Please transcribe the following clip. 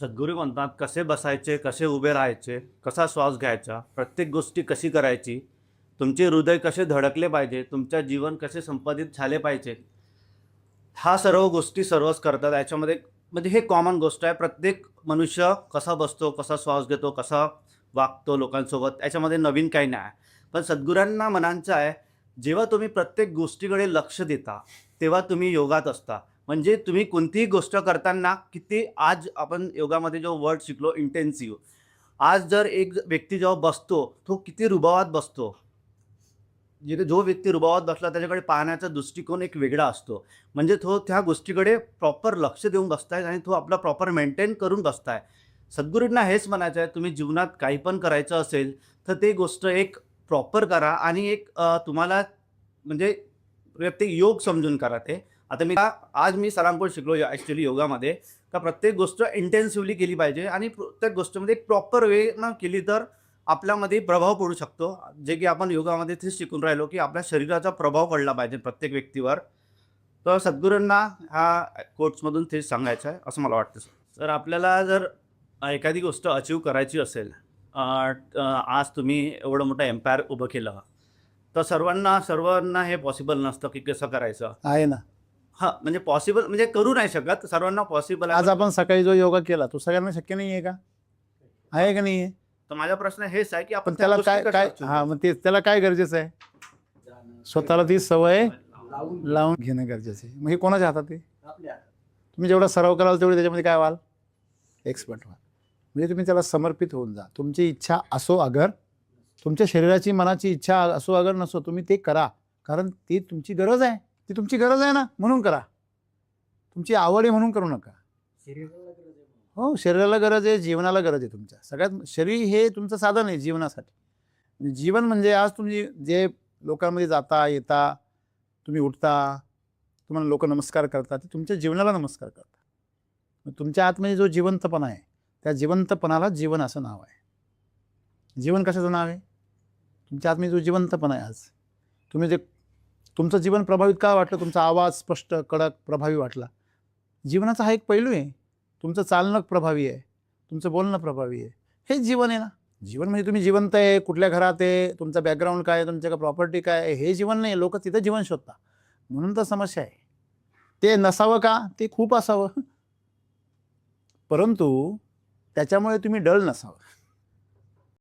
सद्गुरू म्हणतात कसे बसायचे कसे उभे राहायचे कसा श्वास घ्यायचा प्रत्येक गोष्टी कशी करायची तुमचे हृदय कसे धडकले पाहिजे तुमच्या जीवन कसे संपादित झाले पाहिजे हा सर्व गोष्टी सर्वच करतात. याच्यामध्ये म्हणजे हे कॉमन गोष्ट आहे. प्रत्येक मनुष्य कसा बसतो कसा श्वास घेतो कसा वागतो लोकांसोबत याच्यामध्ये नवीन काही नाही आहे. पण सद्गुरांना म्हणायचं आहे जेव्हा तुम्ही प्रत्येक गोष्टीकडे लक्ष देता तेव्हा तुम्ही योगात असता. म्हणजे तुम्ही कोणतीही गोष्ट करताना किती आज आपण योगामध्ये जो वर्ड शिकलो इंटेन्सिव्ह आज जर एक व्यक्ती जेव्हा बसतो तो किती रुबावात बसतो? जिथे जो व्यक्ती रुबावात बसला त्याच्याकडे पाहण्याचा दृष्टिकोन एक वेगळा असतो. म्हणजे तो त्या गोष्टीकडे प्रॉपर लक्ष देऊन बसताय आणि तो आपला प्रॉपर मेंटेन करून बसताय. सद्गुरूंना हेच म्हणायचं आहे तुम्ही जीवनात काही पण करायचं असेल तर ते गोष्ट एक प्रॉपर करा आणि एक तुम्हाला म्हणजे ते योग समजून करा ते. आता मी आज मी सरांकडून शिकलो ॲक्च्युली योगामध्ये. का प्रत्येक गोष्ट इंटेन्सिव्हली केली पाहिजे आणि प्रत्येक गोष्टीमध्ये प्रॉपर प्रॉपर वेनं केली तर आपल्यामध्ये प्रभाव पडू शकतो. जे की आपण योगामध्ये तेच शिकून राहिलो की आपल्या शरीराचा प्रभाव पडला पाहिजे प्रत्येक व्यक्तीवर. तर सद्गुरूंना ह्या कोर्ट्समधून तेच सांगायचं आहे असं मला वाटतं. सर आपल्याला जर एखादी गोष्ट अचीव करायची असेल आज तुम्ही एवढं मोठं एम्पायर उभं केलं तर सर्वांना सर्वांना हे पॉसिबल नसतं की कसं करायचं. आहे ना. हां म्हणजे पॉसिबल म्हणजे करू नाही शकत. सर्वांना पॉसिबल आज आपण सकाळी जो योगा केला तो सगळ्यांना शक्य नाही आहे का? आहे का नाही आहे तर माझा प्रश्न हेच आहे की आपण पण त्याला त्या काय काय हा मग ते त्याला काय गरजेचं आहे? स्वतःला ती सवय लावून घेणं गरजेचं आहे. मग हे कोणाच्या हातात आहे? तुम्ही जेवढा सराव कराल तेवढे त्याच्यामध्ये काय व्हाल? एक्सपर्ट व्हाल. म्हणजे तुम्ही त्याला समर्पित होऊन जा. तुमची इच्छा असो अगर तुमच्या शरीराची मनाची इच्छा असो अगर नसो तुम्ही ते करा. कारण ती तुमची गरज आहे. ती तुमची गरज आहे ना म्हणून करा. तुमची आवड आहे म्हणून करू नका. हो शरीराला गरज आहे जीवनाला गरज आहे तुमच्या. सगळ्यात शरीर हे तुमचं साधन आहे जीवनासाठी. म्हणजे जीवन म्हणजे आज तुम्ही जे लोकांमध्ये जाता येता तुम्ही उठता तुम्हाला लोक नमस्कार करतात ते तुमच्या जीवनाला नमस्कार करतात. तुमच्या आतमध्ये जो जिवंतपणा आहे त्या जिवंतपणाला जीवन असं नाव आहे. जीवन कशाचं नाव आहे? तुमच्या आतमध्ये जो जिवंतपणा आहे आज. तुम्ही जे तुमचं जीवन प्रभावित का वाटलं? तुमचा आवाज स्पष्ट कडक प्रभावी वाटला. जीवनाचा हा एक पैलू आहे. तुमचं चालणं प्रभावी आहे. तुमचं बोलणं प्रभावी आहे. हेच जीवन आहे ना. जीवन म्हणजे तुम्ही जिवंत आहे कुठल्या घरात आहे तुमचा बॅकग्राऊंड काय आहे तुमच्या प्रॉपर्टी काय आहे हे जीवन नाही. लोक तिथं जीवन शोधतात. म्हणून तर समस्या आहे. ते नसावं का? ते खूप असावं. परंतु त्याच्यामुळे तुम्ही डल नसावं.